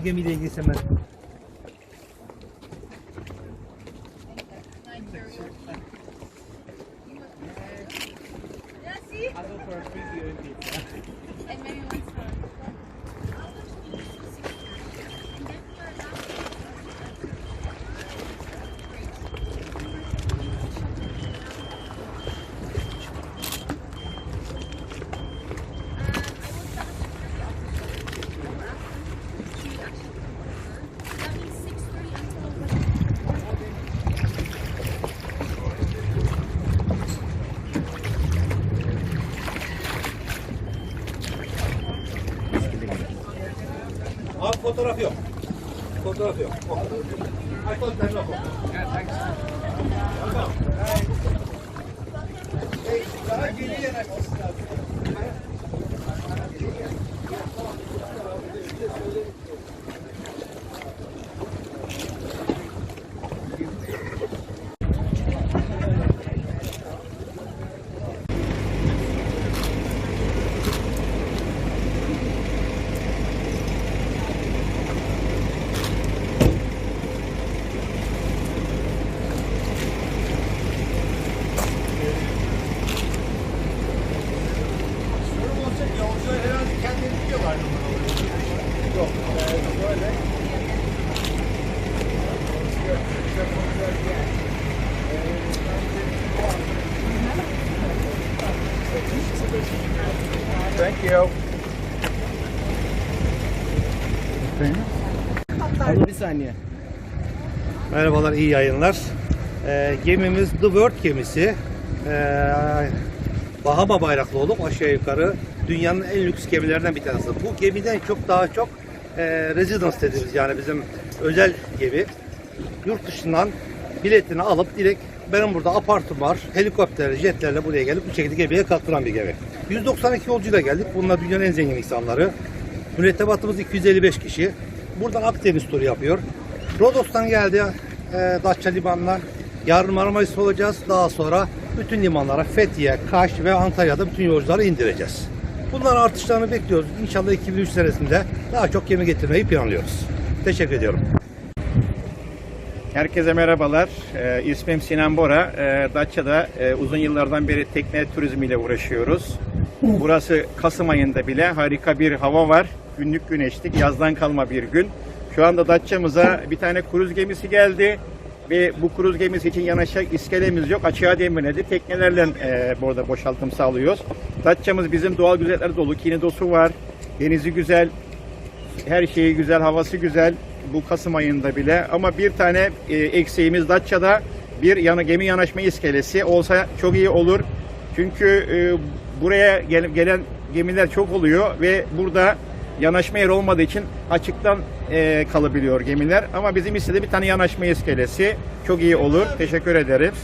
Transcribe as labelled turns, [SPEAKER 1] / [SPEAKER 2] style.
[SPEAKER 1] bu gemiyle ilgili hemen.
[SPEAKER 2] And maybe
[SPEAKER 1] Al fotoğraf yok. Fotoğraf yok. Al fotoğraf yok. Tamam. Daha.
[SPEAKER 3] Thank you.
[SPEAKER 4] Abi bir saniye.
[SPEAKER 1] Merhabalar, iyi yayınlar. Ee, gemimiz The World gemisi. Ee, Bahama bayraklı olup aşağı yukarı dünyanın en lüks gemilerinden bir tanesi. Bu gemiden çok daha çok e, residence dediğimiz yani bizim özel gemi. Yurt dışından biletini alıp direkt benim burada apartım var. Helikopterle, jetlerle buraya gelip bu şekilde gemiye kattıran bir gemi. 192 yolcuyla geldik. Bunlar dünyanın en zengin insanları. Mürettebatımız 255 kişi. Buradan Akdeniz turu yapıyor. Rodos'tan geldi e, Datça limanına. Yarın Marmaris olacağız. Daha sonra bütün limanlara Fethiye, Kaş ve Antalya'da bütün yolcuları indireceğiz. Bunların artışlarını bekliyoruz. İnşallah 2003 senesinde daha çok gemi getirmeyi planlıyoruz. Teşekkür ediyorum.
[SPEAKER 3] Herkese merhabalar. Ee, ismim Sinan Bora. Ee, Datça'da e, uzun yıllardan beri tekne turizmiyle uğraşıyoruz. Burası Kasım ayında bile harika bir hava var. Günlük güneşlik, yazdan kalma bir gün. Şu anda Datça'mıza bir tane kruz gemisi geldi. Ve bu kruz gemisi için yanaşacak iskelemiz yok. Açığa demirledi. Teknelerle e, burada boşaltım sağlıyoruz. Datça'mız bizim doğal güzellikler dolu. Kinidosu var. Denizi güzel. Her şeyi güzel, havası güzel bu Kasım ayında bile. Ama bir tane e, eksiğimiz Datça'da bir yana, gemi yanaşma iskelesi olsa çok iyi olur. Çünkü e, buraya gel, gelen gemiler çok oluyor ve burada yanaşma yeri olmadığı için açıktan e, kalabiliyor gemiler. Ama bizim istediğimiz bir tane yanaşma iskelesi çok iyi olur. Teşekkür ederiz.